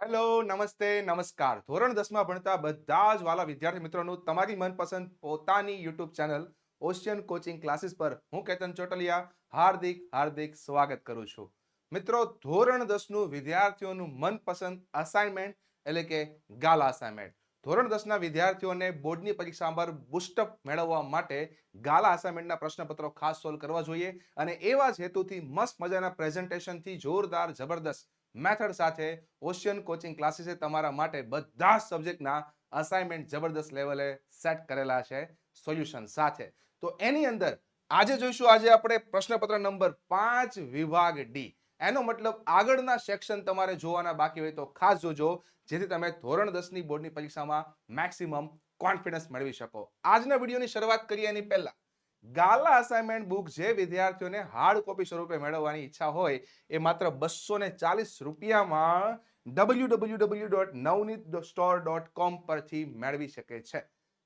Hello, નમસ્તે, નમસ્કાર. ધોરણ દસમાં ભણતા બધા જ વાલા વિદ્યાર્થી મિત્રોનું તમારી મનપસંદ પોતાની YouTube channel ocean coaching classes પર હું કેતન ચોટલિયા હાર્દિક હાર્દિક સ્વાગત કરું છું. મિત્રો, ધોરણ દસનું વિદ્યાર્થીઓનું મનપસંદ અસાઇનમેન્ટ એટલે કે ગાલા અસાઇનમેન્ટ ધોરણ દસના વિદ્યાર્થીઓને બોર્ડની પરીક્ષા પર બુસ્ટઅપ મેળવવા માટે ગાલા અસાઇનમેન્ટના પ્રશ્નપત્રો ખાસ સોલ્વ કરવા જોઈએ અને એવા જ હેતુથી મસ્ત મજાના પ્રેઝન્ટેશનથી જોરદાર, જબરદસ્ત મેથડ સાથે ઓશિયન કોચિંગ ક્લાસીસે તમારા માટે બધા સબ્જેક્ટના અસાઇનમેન્ટ જબરદસ્ત લેવલે સેટ કરેલા છે સોલ્યુશન સાથે. તો એની અંદર આજે જોઈશું, આજે આપણે પ્રશ્નપત્ર નંબર પાંચ વિભાગ ડી એનો મતલબ આગળના સેક્શન તમારે જોવાના બાકી હોય તો ખાસ જોજો, જેથી તમે ધોરણ દસની બોર્ડની પરીક્ષામાં મેક્સિમમ કોન્ફિડન્સ મેળવી શકો. આજના વિડીયોની શરૂઆત કરીએ એની પહેલા. ગાલા અસાઇનમેન્ટ બુક જે વિદ્યાર્થીઓને હાર્ડ કોપી સ્વરૂપે મેળવવાની ઈચ્છા હોય, એ માત્ર બસો ને ચાલીસ રૂપિયામાં W W W dot Navneet store dot com પરથી મેળવી શકે છે.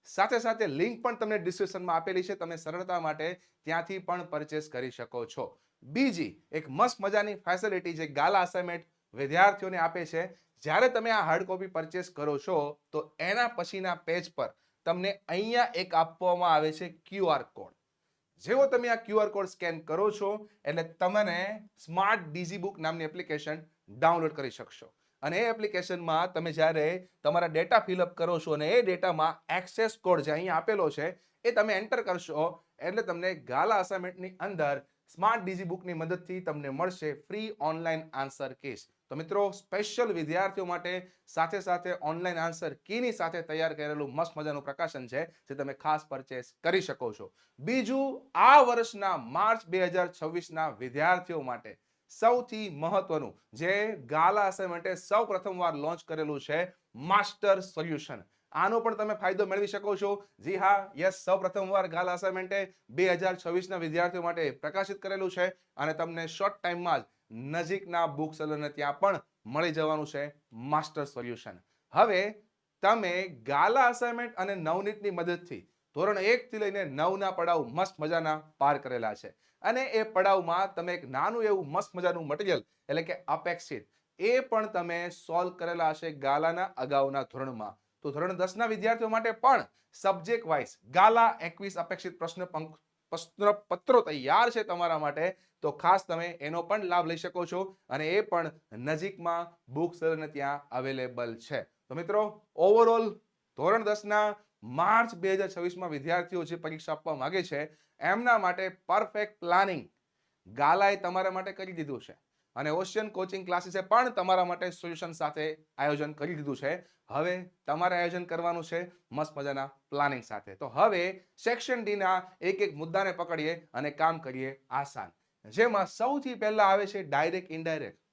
સાથે સાથે લિંક પણ તમને ડિસ્ક્રિપ્શનમાં આપેલી છે, તમે સરળતા માટે ત્યાંથી પણ પરચેસ કરી શકો છો. બીજી એક મસ્ત મજાની ફેસિલિટી જે ગાલા અસાઇનમેન્ટ વિદ્યાર્થીઓને આપે છે, જ્યારે તમે આ હાર્ડ કોપી પરચેસ કરો છો, તો એના પછીના પેજ પર તમને અહીંયા એક આપવામાં આવે છે ક્યુઆર કોડ જેવો તમે આ ક્યુઆર કોડ સ્કેન કરો છો, એટલે તમને સ્માર્ટ ડીઝી બુક નામની એપ્લિકેશન ડાઉનલોડ કરી શકશો. અને એ એપ્લિકેશનમાં તમે જ્યારે તમારા ડેટા ફિલઅપ કરો છો અને એ ડેટામાં એક્સેસ કોડ જે અહીંયા આપેલો છે, એ તમે એન્ટર કરશો, એટલે તમને ગાલા અસાઇનમેન્ટની અંદર સ્માર્ટ ડીજી બુકની મદદથી તમને મળશે ફ્રી ઓનલાઈન આન્સર કેસ તો મિત્રો સ્પેશિયલ વિદ્યાર્થીઓ માટે સાથે સાથે ઓનલાઈન આન્સર કીની સાથે તૈયાર કરેલું મસ્ત મજાનું પ્રકાશન છે, જે તમે ખાસ પરચેસ કરી શકો છો. બીજું, આ વર્ષના માર્ચ બે હજાર છવ્વીસના વિદ્યાર્થીઓ માટે સૌથી મહત્વનું, જે ગાલા અસાઇનમેન્ટે સૌ પ્રથમવાર લોન્ચ કરેલું છે માસ્ટર સોલ્યુશન આનો પણ તમે ફાયદો મેળવી શકો છો. જી હા યસ સૌ પ્રથમવાર ગાલા અસાઇનમેન્ટે બે હજાર છવ્વીસના વિદ્યાર્થીઓ માટે પ્રકાશિત કરેલું છે, અને તમને શોર્ટ ટાઈમમાં જ નજીકના બુક સેલરને ત્યાં પણ મળી જવાનું છે માસ્ટર સોલ્યુશન હવે તમે ગાલા અસાઇનમેન્ટ અને નવનીતની મદદથી ધોરણ એકથી લઈને નવના પડાવ મસ્ત મજાના પાર કરેલા છે. અને એ પડાવમાં તમે એક નાનું એવું મસ્ત મજાનું મટીરિયલ એટલે કે અપેક્ષિત એ પણ તમે સોલ્વ કરેલા હશે ગાલાના અગાઉના ધોરણમાં. તો ધોરણ દસના વિદ્યાર્થીઓ માટે પણ સબ્જેક્ટ વાઇઝ ગાલા એકવીસ અપેક્ષિત પ્રશ્ન પત્રો તૈયાર છે તમારા માટે, તો ખાસ તમે એનો પણ લાભ લઈ શકો છો અને એ પણ નજીકમાં બુક ત્યાં અવેલેબલ છે. તો મિત્રો ઓવરઓલ ધોરણ દસના માર્ચ બે હજાર છવ્વીસમાં વિદ્યાર્થીઓ જે પરીક્ષા આપવા માંગે છે, એમના માટે પરફેક્ટ પ્લાનિંગ ગાલાએ તમારા માટે કરી દીધું છે. અને ઓશિયન કોચિંગ ક્લાસીસે પણ તમારા માટે સોલ્યુશન સાથે આયોજન કરી દીધું છે. હવે તમારે આયોજન કરવાનું છે મસ્ત મજાના પ્લાનિંગ સાથે. તો હવે સેક્શન ડીના એક એક મુદ્દાને પકડીએ અને કામ કરીએ આસાન. જેમાં સૌથી પહેલા આવે છે ડાયરેક્ટ, ઇનડાયરેક્ટ.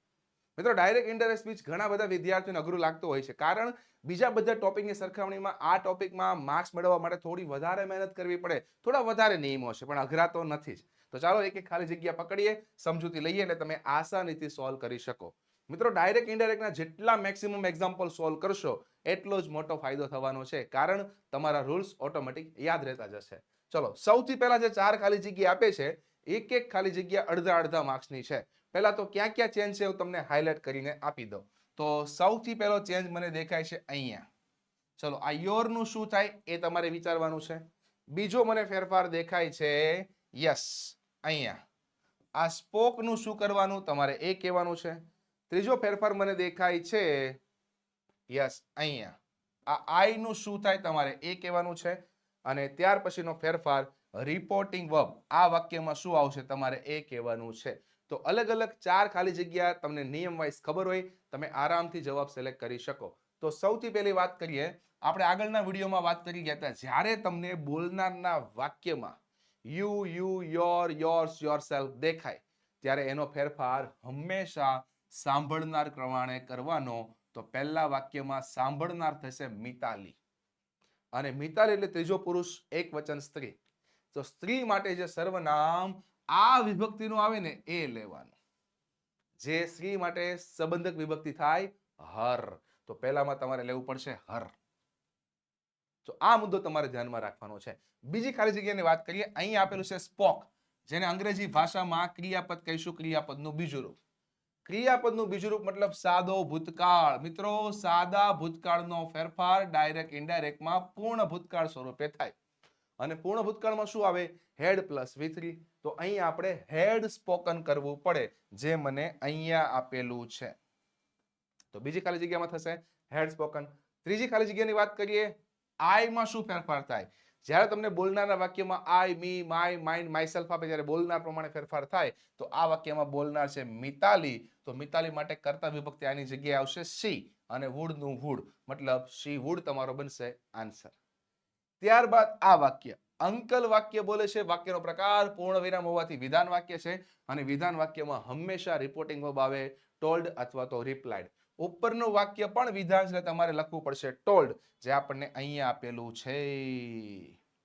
મિત્રો ડાયરેક્ટ ઇનડાયરેક્ટ સ્પીચ ઘણા બધા વિદ્યાર્થીઓને અઘરું લાગતું હોય છે. કારણ બીજા બધા ટોપિકની સરખામણીમાં આ ટોપિકમાં માર્ક્સ મેળવવા માટે થોડી વધારે મહેનત કરવી પડે. થોડા વધારે નિયમો છે, પણ અઘરા તો નથી જ. તો ચાલો એક એક ખાલી જગ્યા પકડીએ, સમજૂતી લઈએ અને તમે આસાનીથી સોલ્વ કરી શકો. મિત્રો ડાયરેક્ટ ઇન્ડાયરેક્ટના જેટલા મેક્સિમમ એક્ઝામ્પલ સોલ્વ કરશો, એટલો જ મોટો ફાયદો થવાનો છે. કારણ તમારા રૂલ્સ ઓટોમેટિક યાદ રહેતા જશે. ચલો, સૌથી પહેલા જે ચાર ખાલી જગ્યા આપે છે, એક એક ખાલી જગ્યા અડધા અડધા માર્ક્સની છે. પહેલા તો ક્યાં ક્યાં ચેન્જ છે હું તમને હાઇલાઇટ કરીને આપી દઉં. તો સૌથી પહેલો ચેન્જ મને દેખાય છે અહીંયા. ચલો, આ યોરનું શું થાય એ તમારે વિચારવાનું છે. બીજો મને ફેરફાર દેખાય છે યસ, અહીંયા. આ સ્પોકનું શું કરવાનું? તમારે એ કહેવાનું છે. ત્રીજો ફેરફાર મને દેખાય છે યસ, અહીંયા. આ આઈનું શું થાય તમારે એ કહેવાનું છે. અને ત્યાર પછીનો ફેરફાર રિપોર્ટિંગ વર્બ આ વાક્યમાં શું આવશે? તમારે એ કહેવાનું છે. તો અલગ અલગ ચાર ખાલી જગ્યા તમને નિયમ વાઇઝ ખબર હોય, તમે આરામથી જવાબ સિલેક્ટ કરી શકો. તો સૌથી પહેલી વાત કરીએ, આપણે આગળના વિડીયોમાં વાત કરી ગયા હતા, જ્યારે તમને બોલનારના વાક્યમાં you you your yours yourself દેખાય, ત્યારે એનો ફેરફાર હંમેશા સાંભળનાર પ્રમાણે કરવાનો, તો પહેલા વાક્યમાં સાંભળનાર થશે મિતાલી. અને મિતાલી એટલે ત્રીજો પુરુષ, એક વચન સ્ત્રી. તો સ્ત્રી માટે જે સર્વનામ આ વિભક્તિનું આવે ને એ લેવાનું. જે સ્ત્રી માટે સંબંધક વિભક્તિ થાય, હર. તો પહેલામાં તમારે લેવું પડશે હર. તો આ મુદ્દો તમારે ધ્યાનમાં રાખવાનો છે. બીજી ખાલી જગ્યાની વાત કરીએ, અહીં આપેલું છે સ્પોક, જેને અંગ્રેજી ભાષામાં ક્રિયાપદ કહીશું, ક્રિયાપદનું બીજું રૂપ ક્રિયાપદનું બીજું રૂપ મતલબ સાદો ભૂતકાળ. મિત્રો, સાદા ભૂતકાળનો ફેરફાર ડાયરેક્ટ, ઇનડાયરેક્ટમાં પૂર્ણ ભૂતકાળ સ્વરૂપે થાય. અને પૂર્ણ ભૂતકાળમાં શું આવે? હેડ પ્લસ વી થ્રી તો અહીં આપણે હેડ સ્પોકન કરવું પડે, જે મને અહીંયા આપેલું છે. તો બીજી ખાલી જગ્યામાં થશે હેડ સ્પોકન ત્રીજી ખાલી જગ્યાની વાત કરીએ આઈમાં શું ફેરફાર થાય? જ્યારે તમને બોલનારના વાક્યમાં I me my mind myself આપે, જ્યારે બોલનાર પ્રમાણે ફેરફાર થાય, તો આ વાક્યમાં બોલનાર છે મિતાલી. તો મિતાલી માટે કર્તા વિભક્તિ આની જગ્યાએ આવશે સી અને વુડનું વુડ મતલબ સી વુડ તમારો બનશે આન્સર ત્યારબાદ આ વાક્ય. અંકલ વાક્ય બોલે છે. વાક્યનો પ્રકાર પૂર્ણ વિરામ હોવાથી વિધાન વાક્ય છે અને વિધાન વાક્યમાં હંમેશા રિપોર્ટિંગ વર્બ આવે ટોલ્ડ અથવા તો રિપ્લાઇડ ઉપરનું વાક્ય પણ વિધાન છે તમારે લખવું પડશે ટોલ્ડ જે આપણને અહીંયા આપેલું છે.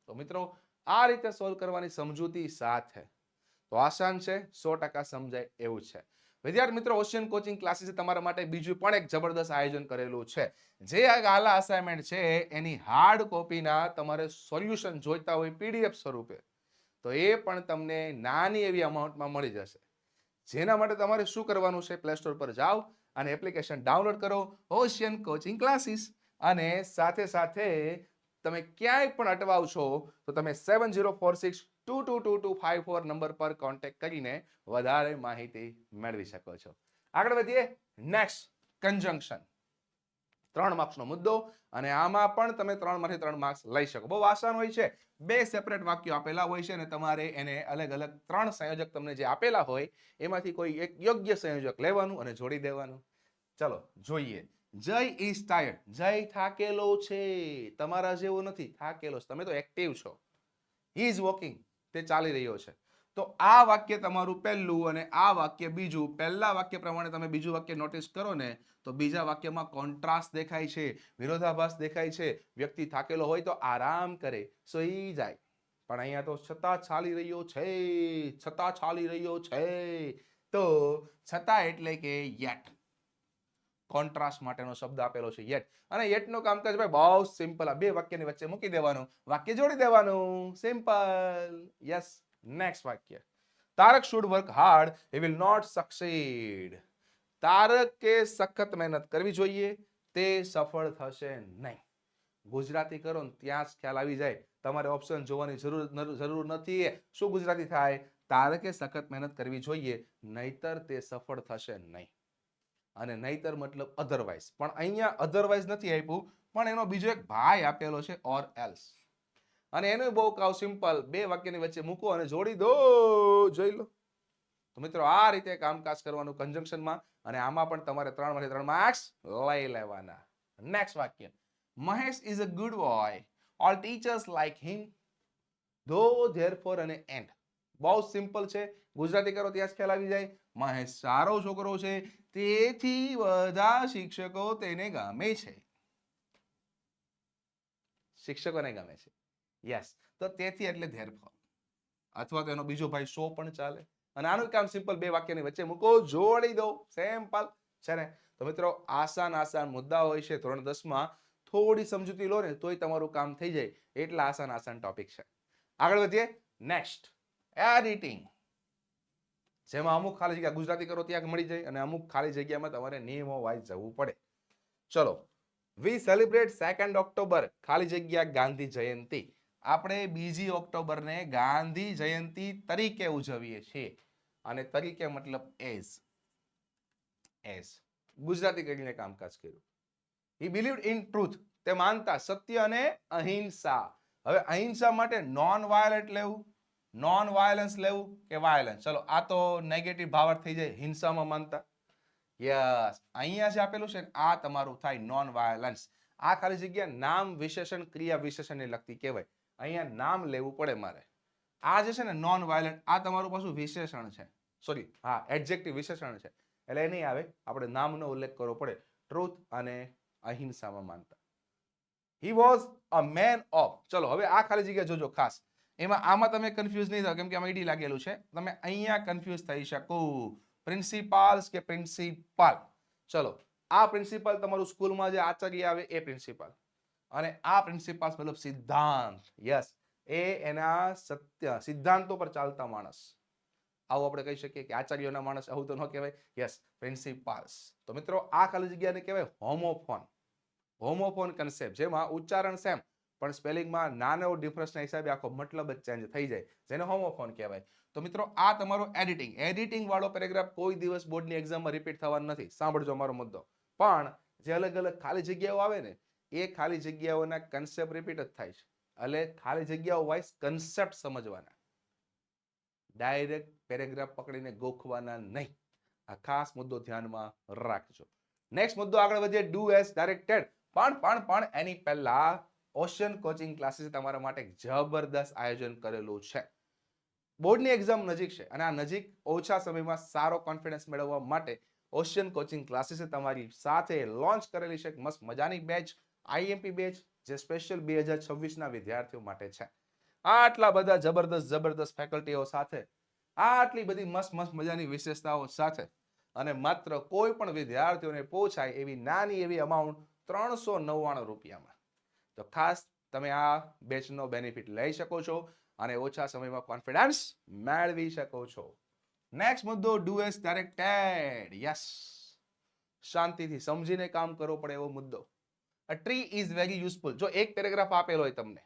તો મિત્રો, આ રીતે સોલ્વ કરવાની સમજૂતી સાથે. તો આસાન છે, સો ટકા સમજાય એવું છે. વિદ્યાર્થી મિત્રો ઓશિયન કોચિંગ ક્લાસીસે તમારા માટે બીજું પણ એક જબરદસ્ત આયોજન કરેલું છે. જે આ ગાલા અસાઇનમેન્ટ છે, એની હાર્ડ કોપીના તમારે સોલ્યુશન જોઈતા હોય પીડીએફ સ્વરૂપે, તો એ પણ તમને નાની એવી અમાઉન્ટમાં મળી જશે. જેના માટે તમારે શું કરવાનું છે? પ્લે સ્ટોર પર જાઓ અને એપ્લિકેશન ડાઉનલોડ કરો ઓશિયન કોચિંગ ક્લાસીસ અને સાથે સાથે તમે ક્યાંય પણ અટવાવ છો તો તમે seven zero four six two two two two five four number પર કોન્ટેક્ટ કરીને વધારે માહિતી મેળવી શકો છો. આગળ વધીએ નેક્સ્ટ કન્જંક્શન ત્રણ માર્ક્સનો મુદ્દો અને આમાં પણ તમે ત્રણમાંથી ત્રણ માર્ક્સ લઈ શકો. બહુ આસાન હોય છે. બે સેપરેટ વાક્યો આપેલા હોય છે અને તમારે એને અલગ અલગ ત્રણ સંયોજક તમને જે આપેલા હોય, એમાંથી કોઈ એક યોગ્ય સંયોજક લેવાનું અને જોડી દેવાનું. ચલો, જોઈએ. જય ઇઝ ટાયર્ડ. જય થાકેલો છે. તમારા જેવો નથી. થાકેલો તમે તો એક્ટિવ છો. હી ઇઝ વોકિંગ તે ચાલી રહ્યો છે. તો આ વાક્ય તમારું પહેલું અને આ વાક્ય બીજું, પહેલા વાક્ય પ્રમાણે તમે બીજું વાક્ય નોટિસ કરો ને, તો બીજા વાક્યમાં કોન્ટ્રાસ્ટ દેખાય છે, વિરોધાભાસ દેખાય છે, વ્યક્તિ થાકેલો હોય તો આરામ કરે સોઈ જાય. પણ અહીંયા તો છતાં ચાલી રહ્યો છે, છતાં ચાલી રહ્યો છે. તો છતાં એટલે કે યેટ. કોન્ટ્રાસ્ટ માટેનો શબ્દ આપેલો છે યેટ. અને યેટનું કામકાજ ભાઈ બહુ સિમ્પલ. આ બે વાક્યની વચ્ચે મૂકી દેવાનું. વાક્ય જોડી દેવાનું. સિમ્પલ. યસ. નેક્સ્ટ વાક્ય. Tarak should work hard. He will not succeed. તારકે સખત મહેનત કરવી જોઈએ. તે સફળ થશે નહીં. ગુજરાતી કરો ને ત્યાં જ ખ્યાલ આવી જાય. તમારે ઓપ્શન જોવાની જરૂર જરૂર નથી શું ગુજરાતી થાય? તારકે સખત મહેનત કરવી જોઈએ. નહીતર તે સફળ થશે નહીં. અને નહીતર મતલબ અધરવાઇઝ પણ અહીંયા અધરવાઇઝ નથી આપ્યું, પણ એનો બીજો એક ભાઈ આપેલો છે ઓર એલ્સ અને એનું બહુ કાવ સિમ્પલ બે વાક્યની વચ્ચે મૂકો અને જોડી દો, જોઈ લો. તો મિત્રો, આ રીતે કામકાજ કરવાનું કન્જંક્શનમાં અને આમાં પણ તમારે ત્રણમાંથી ત્રણ માર્ક્સ લઈ લેવાના. નેક્સ્ટ વાક્ય. Mahesh is a good boy all teachers like him though therefore અને એન્ડ બહુ સિમ્પલ છે. ગુજરાતી કરો ત્યાં જ ખ્યાલ આવી જાય. મહેશ સારો છોકરો છે. તેથી બધા શિક્ષકો તેને ગમે છે. શિક્ષકોને ગમે છે. યસ તો તેથી એટલે ધેરફોર અથવા તો એનો બીજો ભાઈ શો પણ ચાલે. અને આનું કામ સિમ્પલ બે વાક્યની વચ્ચે મૂકો, જોડી દો. સિમ્પલ છે ને? તો મિત્રો, આસાન આસાન મુદ્દા હોય છે. ધોરણ દસમાં થોડી સમજૂતી લો ને, તોય તમારું કામ થઈ જાય. એટલા આસાન આસાન ટોપિક છે. આગળ વધીએ. નેક્સ્ટ એડિટિંગ જેમાં અમુક ખાલી જગ્યા ગુજરાતી કરો ત્યાં મળી જાય અને અમુક ખાલી જગ્યામાં તમારે નિયમો વાઇઝ જવું પડે. ચલો વી સેલિબ્રેટ સેકન્ડ ઓક્ટોબર ખાલી જગ્યા ગાંધી જયંતિ. આપણે બીજી ઓક્ટોબરને ગાંધી જયંતિ તરીકે ઉજવીએ છીએ. અને તરીકે મતલબ એઝ એઝ ગુજરાતી કરીને કામકાજ કર્યું. હી બિલીવ ઇન ટ્રુથ તે માનતા, સત્ય અને અહિંસા. હવે અહિંસા માટે નોન વાયલન્ટ લેવું. નોન વાયલન્સ લેવું કે વાયલન્સ ચલો, આ તો નેગેટિવ ભાવાર્થ થઈ જાય, હિંસામાં માનતા. યસ અહીંયા જે આપેલું છે આ તમારું થાય નોન વાયલન્સ આ ખાલી જગ્યા નામ વિશેષણ, ક્રિયા વિશેષણને લગતી કહેવાય. અહીંયા નામ લેવું પડે મારે. આ જે છે ને નોન વાયલન્ટ આ તમારું પાછું વિશેષણ છે. સોરી હા એડજેક્ટિવ વિશેષણ છે. એટલે એ નહીં આવે, આપણે નામનો ઉલ્લેખ કરવો પડે. ટ્રુથ અને અહિંસામાં માનતા. He was a man of ચલો, હવે આ ખાલી જગ્યા જોજો ખાસ. એમાં આમાં તમે કન્ફ્યુઝ નહીં થાવ, કેમ કે આમાં ઈડી લાગેલું છે. તમે અહીંયા કન્ફ્યુઝ થઈ શકો. પ્રિન્સિપાલ્સ કે પ્રિન્સિપાલ ચલો, આ પ્રિન્સિપાલ તમારું સ્કૂલમાં જે આચાર્ય આવે એ પ્રિન્સિપાલ અને આ પ્રિન્સિપાલ મતલબ સિદ્ધાંત. યસ એ એના સત્ય, સિદ્ધાંતો પર ચાલતા માણસ. આવું આપણે કહી શકીએ કે આચાર્યોના માણસ, આવું તો ન કહેવાય. યસ પ્રિન્સિપાલ્સ તો મિત્રો, આ ખાલી જગ્યાને કહેવાય હોમોફોન. હોમોફોન કન્સેપ્ટ જેમાં ઉચ્ચારણ સેમ. પણ સ્પેલિંગમાં નાનો ડિફરન્સના હિસાબે આખો મતલબ જ ચેન્જ થઈ જાય. જેને હોમોફોન કહેવાય. તો મિત્રો, આ તમારો એડિટિંગ એડિટિંગ વાળો પેરેગ્રાફ કોઈ દિવસ બોર્ડની એક્ઝામમાં રિપીટ થવાનો નથી. સાંભળજો મારો મુદ્દો. પણ જે અલગ અલગ ખાલી જગ્યાઓ આવે ને, એ ખાલી જગ્યાઓના કન્સેપ્ટ રિપીટ જ થાય છે. એટલે ખાલી જગ્યાઓ વાઇઝ કન્સેપ્ટ સમજવાના. ડાયરેક્ટ પેરેગ્રાફ પકડીને ગોખવાના નહીં. આ ખાસ મુદ્દો ધ્યાનમાં રાખજો. નેક્સ્ટ મુદ્દો આગળ વધીએ. ડુ એઝ ડાયરેક્ટેડ પણ પણ પણ એની પહેલા ઓશિયન કોચિંગ ક્લાસીસ તમારા માટે જબરદસ્ત આયોજન કરેલું છે. બોર્ડની એક્ઝામ નજીક છે અને આ નજીક ઓછા સમયમાં સારો કોન્ફિડન્સ મેળવવા માટે ઓશિયન કોચિંગ ક્લાસીસે તમારી સાથે લોન્ચ કરેલી છે મસ્ત મજાની બેચ આઈએમપી બેચ જે સ્પેશિયલ બે હજાર છવ્વીસના વિદ્યાર્થીઓ માટે છે. આટલા બધા જબરદસ્ત જબરદસ્ત ફેકલ્ટીઓ સાથે, આટલી બધી મસ્ત મસ્ત મજાની વિશેષતાઓ સાથે અને માત્ર કોઈ પણ વિદ્યાર્થીઓને પહોંચાય એવી નાની એવી અમાઉન્ટ ત્રણસો નવ્વાણું રૂપિયામાં. તો ખાસ તમે આ બેચનો બેનિફિટ લઈ શકો છો અને ઓછા સમયમાં કોન્ફિડન્સ મેળવી શકો છો. નેક્સ્ટ મુદ્દો ડુ એસ ડાયરેક્ટેડ યસ શાંતિથી સમજીને કામ કરવો પડે એવો મુદ્દો. A tree is very useful જો એક પેરેગ્રાફ આપેલો હોય તમને,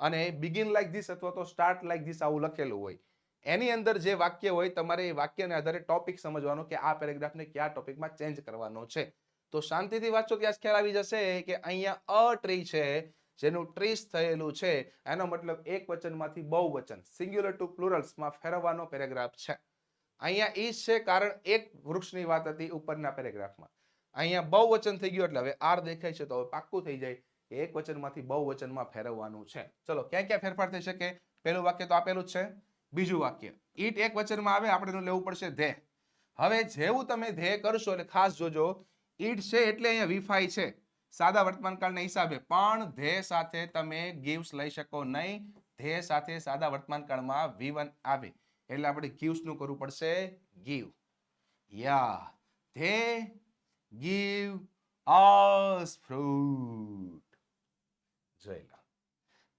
અને બિગિન લાઈક ધીસ અથવા તો સ્ટાર્ટ લાઈક ધીસ આવું લખેલું હોય, એની અંદર જે વાક્ય હોય તમારે એ વાક્યને આધારે ટોપિક સમજવાનો કે આ પેરેગ્રાફને કયા ટોપિકમાં ચેન્જ કરવાનો છે. તો શાંતિથી વાંચો ત્યાં ખ્યાલ આવી જશે કે અહીંયા અ ટ્રી છે, જેનું ટ્રીસ થયેલું છે. એનો મતલબ એક વચનમાંથી બહુ વચન સિંગ્યુલર ટુ પ્લુરલ્સમાં ફેરવવાનો પેરેગ્રાફ છે. અહીંયા ઈજ છે કારણ એક વૃક્ષની વાત હતી ઉપરના પેરેગ્રાફમાં અહીંયા બહુ વચન થઈ ગયું એટલે હવે આર દેખાય છે તો હવે પાક્કું થઈ જાય કે એક વચનમાંથી બહુ વચનમાં ફેરવવાનું છે. ચલો, ક્યાં ક્યાં ફેરફાર થઈ શકે? પહેલું વાક્ય તો આપેલું જ છે. બીજું વાક્ય, ઈટ એક વચનમાં આવે, આપણે લેવું પડશે ધે. હવે જેવું તમે ધે કરશો એટલે ખાસ જોજો ઈટ છે એટલે અહીંયા વિફાઈ છે. સાદા વર્તમાનકાળના હિસાબે પણ ધે સાથે તમે ગીવ્સ લઈ શકો નહીં. ધે સાથે સાદા વર્તમાનકાળમાં વી આવે. એટલે આપણે ગીવ્સનું કરવું પડશે give yeah. They give us fruit. જોઈ લો.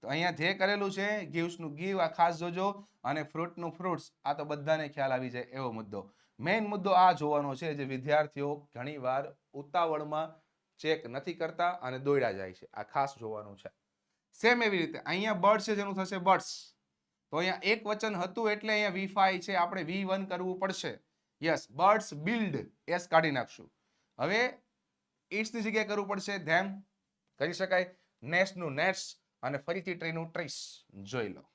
તો અહીંયા જે કરેલું છે ગીવ્સનું ગીવ આ ખાસ જોજો. અને ફ્રૂટનું ફ્રૂટ્સ, આ તો બધાને ખ્યાલ આવી જાય એવો મુદ્દો. મેઇન મુદ્દો આ જોવાનો છે જે વિદ્યાર્થીઓ ઘણીવાર ઉતાવળમાં ચેક નથી કરતા અને દોડ્યા જાય છે. આ ખાસ જોવાનું છે. સેમ એવી રીતે, અહીંયા બર્ડ છે જેનું થશે બર્ડ્સ. તો અહીંયા એક વચન હતું એટલે અહીંયા વી ફાઈ છે, આપણે વી વન કરવું પડશે. યસ બર્ડ્સ બિલ્ડ એસ કાઢી નાખશું. હવે ઇટ્સની જગ્યાએ કરવું પડશે ધેમ કરી શકાય. નેસ્ટ નેટ્સ અને ફરીથી ટ્રીનું ટ્રીસ. જોઈ લો.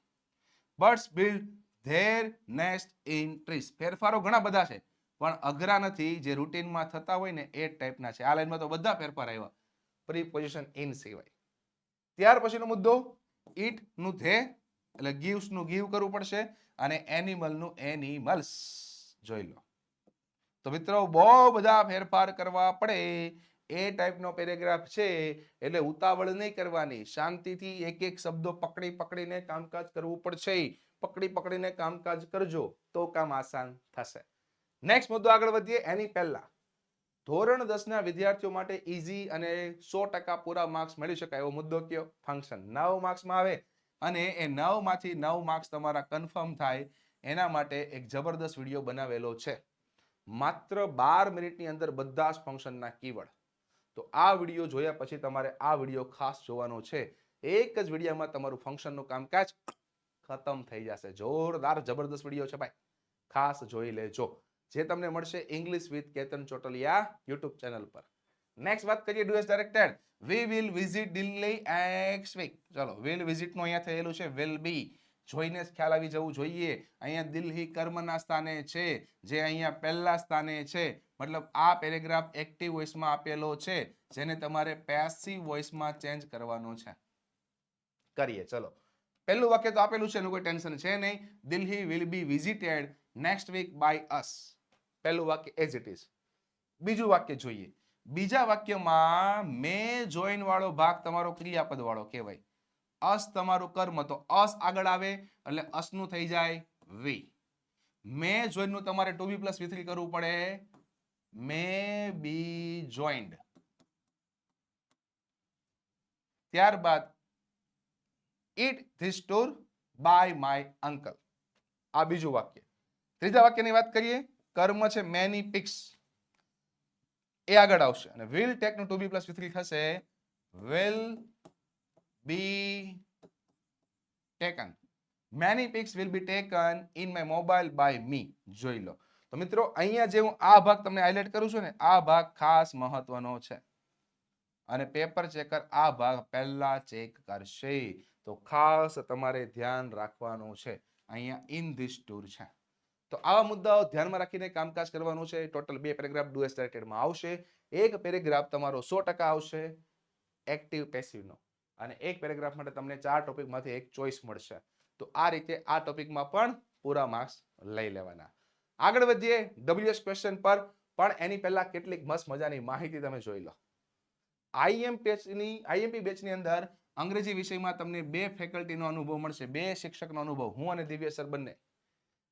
Birds build, their nest in trees. ફેરફારો ઘણા બધા છે. પણ અઘરા નથી, જે રૂટીનમાં થતા હોય ને એ ટાઈપના છે. આ લાઈનમાં તો બધા ફેરફાર આવ્યા. પ્રીપોઝિશન ઇન સિવાય. ત્યાર પછીનો મુદ્દો ઈટનું ધે એટલે ગીવ્સનું ગીવ કરવું પડશે અને એનિમલનું એનિમલ્સ જોઈ લો. તો મિત્રો, બહુ બધા ફેરફાર કરવા પડે. એ ટાઈપનો પેરેગ્રાફ છે, એટલે ઉતાવળ નહીં કરવાની. શાંતિથી એક એક શબ્દો પકડી પકડીને કામકાજ કરવું પડશે. પકડી પકડીને કામકાજ કરજો, તો કામ આસાન થશે. નેક્સ્ટ મુદ્દો આગળ વધીએ, એની પહેલા. ધોરણ દસના વિદ્યાર્થીઓ માટે ઈઝી અને સો ટકા પૂરા માર્ક્સ મળી શકાય એવો મુદ્દો કયો? ફંક્શન નવ માર્ક્સમાં આવે અને એ નવમાંથી નવ માર્ક્સ તમારા કન્ફર્મ થાય એના માટે એક જબરદસ્ત વીડિયો બનાવેલો છે. માત્ર બાર મિનિટની અંદર બધા જ ફંક્શનના કીવર્ડ તો આ વીડિયો જોયા પછી તમારે આ વીડિયો ખાસ જોવાનો છે. એક જ વિડીયોમાં તમારું ફંક્શનનું કામકાજ ખતમ થઈ જશે. જોરદાર, જબરદસ્ત વીડિયો છે ભાઈ. ખાસ જોઈ લેજો. જે તમને મળશે English with Ketan Chotaliya YouTube channel પર. નેક્સ્ટ વાત કરીએ do as directed we will visit Delhi next week ચલો વિલ વિઝિટનું અહીંયા થયેલું છે. વિલ બી જોઈને જ ખ્યાલ આવી જવું જોઈએ. અહીંયા દિલ્હી કર્મના સ્થાને છે. જે અહીંયા પહેલા સ્થાને છે. મતલબ આ પેરેગ્રાફ એક્ટિવ વોઇસમાં આપેલો છે. જેને તમારે પેસિવ વોઇસમાં ચેન્જ કરવાનો છે. કરીએ, ચલો. પહેલું વાક્ય તો આપેલું છે, એનું કોઈ ટેન્શન છે નહીં. Delhi will be visited next week by us પહેલું વાક્ય એઝ ઇટ ઇઝ બીજું વાક્ય જોઈએ. બીજા વાક્યમાં મે જોઈન વાળો ભાગ તમારો ક્રિયાપદ વાળો કહેવાય. અસ તમારું કર્મ, તો અસ આગળ આવે એટલે અસનું થઈ જાય વી. મે જોઈનનું તમારે to be plus V three કરવું પડે. May be joined. ત્યારબાદ, it this tour by my uncle. આ બીજું વાક્ય. ત્રીજા વાક્યની વાત કરીએ. કર્મ છે મેની પિક્સ એ આગળ આવશે. અને વિલ ટેકનું ટુ બી પ્લસ થ્રી થશે will be taken many pics will be taken in my mobile by me જોઈ લો. તો મિત્રો, અહીંયા જે હું આ ભાગ તમને હાઇલાઇટ કરું છું ને, આ ભાગ ખાસ મહત્વનો છે. અને પેપર ચેકર આ ભાગ પહેલા ચેક કરશે. તો ખાસ તમારે ધ્યાન રાખવાનું છે. અહીંયા ઇન ધીસ ટૂર છે. તો આવા મુદ્દાઓ ધ્યાનમાં રાખીને કામકાજ કરવાનું છે. ટોટલ બે પેરેગ્રાફ ડુએસમાં આવશે. એક પેરેગ્રાફ તમારો સો ટકા આવશે એક્ટિવ પેસિવનો અને એક પેરેગ્રાફ માટે તમને ચાર ટોપિકમાંથી એક ચોઈસ મળશે. તો આ રીતે આ ટોપિકમાં પણ પૂરા માર્ક્સ લઈ લેવાના. આગળ વધીએ ડબલ્યુએસ ક્વેશ્ચન પર. પણ એની પહેલા કેટલીક મસ્ત મજાની માહિતી તમે જોઈ લો. આઈએમ બેચની આઈએમપી બેચની અંદર અંગ્રેજી વિષયમાં તમને બે ફેકલ્ટીનો અનુભવ મળશે. બે શિક્ષકનો અનુભવ. હું અને દિવ્ય સર બંને.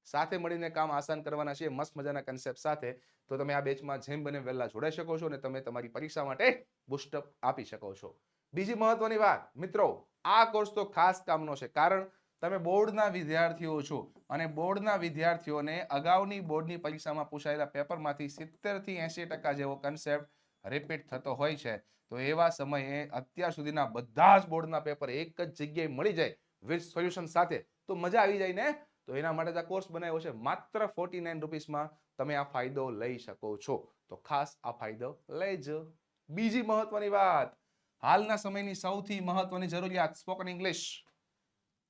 સાથે મળીને કામ આસાન કરવાના છે મસ્ત મજાના કન્સેપ્ટ સાથે, તો તમે આ બેચમાં જેમ બને વહેલા જોડાઈ શકો છો અને તમે તમારી પરીક્ષા માટે બુસ્ટઅપ આપી શકો છો. બીજી મહત્વની વાત, મિત્રો, આ કોર્સ તો ખાસ કામનો છે. કારણ, તમે બોર્ડના વિદ્યાર્થીઓ છો અને બોર્ડના વિદ્યાર્થીઓને અગાઉની બોર્ડની પરીક્ષામાં પૂછાયેલા પેપરમાંથી સિત્તેરથી એસી ટકા જેવો કન્સેપ્ટ રિપીટ થતો હોય છે. તો એવા સમયે અત્યાર સુધીના બધા જ બોર્ડના પેપર એક જ જગ્યાએ મળી જાય વિથ સોલ્યુશન સાથે. તો મજા આવી જાય ને? તો એના માટે આ કોર્સ બનાવ્યો છે. માત્ર ફોર્ટી નાઇન રૂપીસમાં તમે આ ફાયદો લઈ શકો છો. તો ખાસ આ ફાયદો લેજો. બીજી મહત્વની વાત. હાલના સમયની સૌથી મહત્વની જરૂરિયાત સ્પોકન ઇંગ્લિશ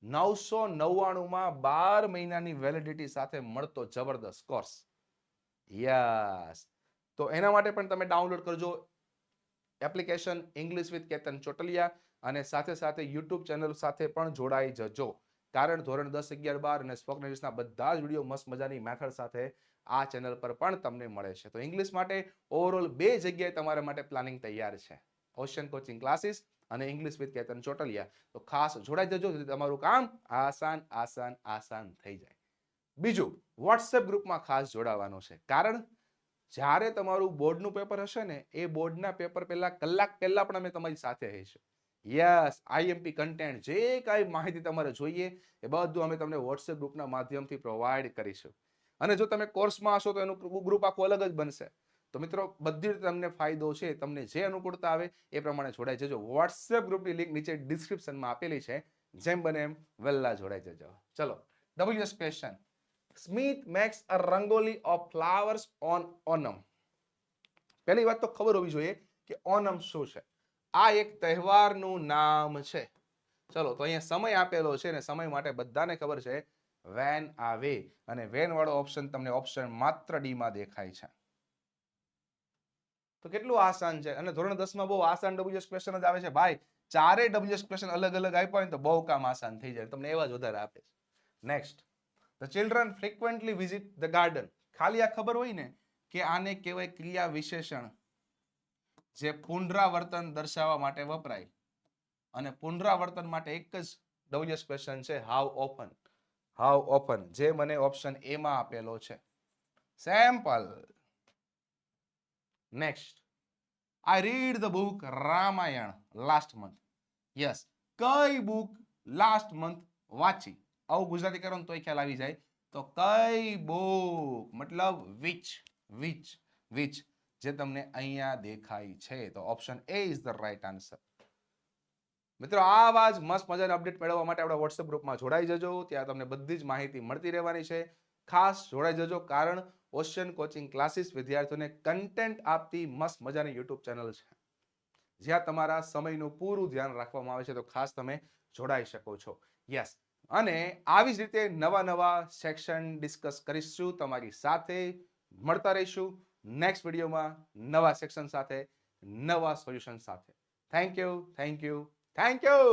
નવસો નવ્વાણુંમાં બાર મહિનાની વેલિડિટી સાથે મળતો જબરદસ્ત કોર્સ યસ તો એના માટે પણ તમે ડાઉનલોડ કરજો application English with Ketan Chotaliya અને સાથે સાથે યુટ્યુબ ચેનલ સાથે પણ જોડાઈ જજો. કારણ ધોરણ દસ અગિયાર બાર અને સ્પોકન ઇંગ્લિશના બધા જ વીડિયો મસ્ત મજાની મેથડ સાથે આ ચેનલ પર પણ તમને મળે છે. તો ઇંગ્લિશ માટે ઓવરઓલ બે જગ્યાએ તમારા માટે પ્લાનિંગ તૈયાર છે. ઓશન કોચિંગ ક્લાસીસ અને ઇંગ્લિશ વિથ કેતન ચોટલિયા તો ખાસ જોડાઈ જજો, જેથી તમારું કામ આસાન આસાન આસાન થઈ જાય. બીજું વોટ્સએપ ગ્રુપમાં ખાસ જોડાવાનું છે. કારણ જ્યારે તમારું બોર્ડનું પેપર હશે ને, એ બોર્ડના પેપર પહેલાં કલાક પહેલા પણ અમે તમારી સાથે રહીશું યસ આઈએમપી કન્ટેન્ટ જે કાંઈ માહિતી તમારે જોઈએ, એ બધું અમે તમને વોટ્સએપ ગ્રુપના માધ્યમથી પ્રોવાઈડ કરીશું. અને જો તમે કોર્સમાં હશો તો એનું ગ્રુપ આખું અલગ જ બનશે. તો મિત્રો, બધી રીતે તમને ફાયદો છે, તમને જે અનુકૂળતા આવે, એ પ્રમાણે જોડાઈ જજો. વોટ્સએપ ગ્રુપની લિંક નીચે ડિસ્ક્રિપ્શનમાં આપેલી છે. જેમ બને એમ વહેલા જોડાઈ જજો. ચલો WS question Smith makes a rangoli of flowers on Onam પહેલી વાત તો ખબર હોવી જોઈએ કે ઓનમ શું છે? આ એક તહેવારનું નામ છે. ચલો, તો અહીંયા સમય આપેલો છે ને સમય માટે બધાને ખબર છે, વેન આવે. અને વેન વાળો ઓપ્શન તમને ઓપ્શન માત્ર ડી માં દેખાય છે. તો કેટલું આસાન છે? અને ધોરણ દસમાં બહુ આસાન ડબલ્યુએસ ક્વેશ્ચન જ આવે છે. ભાઈ, ચારે ડબલ્યુએસ ક્વેશ્ચન અલગ અલગ આપ્યા હોય તો બહુ કામ આસાન થઈ જાય. તમને એવા જ વધારે આપે છે. Next the children frequently visit the garden ખાલી આ ખબર હોય ને કે આને કહેવાય ક્રિયા વિશેષણ જે પુનરાવર્તન દર્શાવવા માટે વપરાય. અને પુનરાવર્તન માટે એક જ ડબલ્યુએસ ક્વેશ્ચન છે હાઉ ઓપન હાઉ ઓપન જે મને ઓપ્શન એમાં આપેલો છે. Sample next I read the book Ramayan last month yes કઈ બુક લાસ્ટ મંથ વાંચી? આવું ગુજરાતી કરો ને તોય ખ્યાલ આવી જાય. તો કઈ બુક મતલબ વિચ વિચ વિચ જે તમને અહીંયા દેખાય છે. તો option A is the right answer મિત્રો આવા જ મસ્ત મજાની અપડેટ મેળવવા માટે આપણા વોટ્સએપ ગ્રુપમાં જોડાઈ જજો. ત્યાં તમને બધી જ માહિતી મળતી રહેવાની છે. ખાસ જોડાઈ જજો, કારણ ઓશિયન કોચિંગ ક્લાસીસ વિદ્યાર્થીઓને કન્ટેન્ટ આપતી મસ્ત મજાની યુટ્યુબ ચેનલ છે. જ્યાં તમારા સમયનું પૂરું ધ્યાન રાખવામાં આવે છે, તો ખાસ તમે જોડાઈ શકો છો. યસ અને આવી જ રીતે નવા નવા સેક્શન ડિસ્કસ કરીશું. તમારી સાથે મળતા રહીશું. નેક્સ્ટ વિડીયોમાં નવા સેક્શન સાથે નવા સોલ્યુશન સાથે. Thank you thank you thank you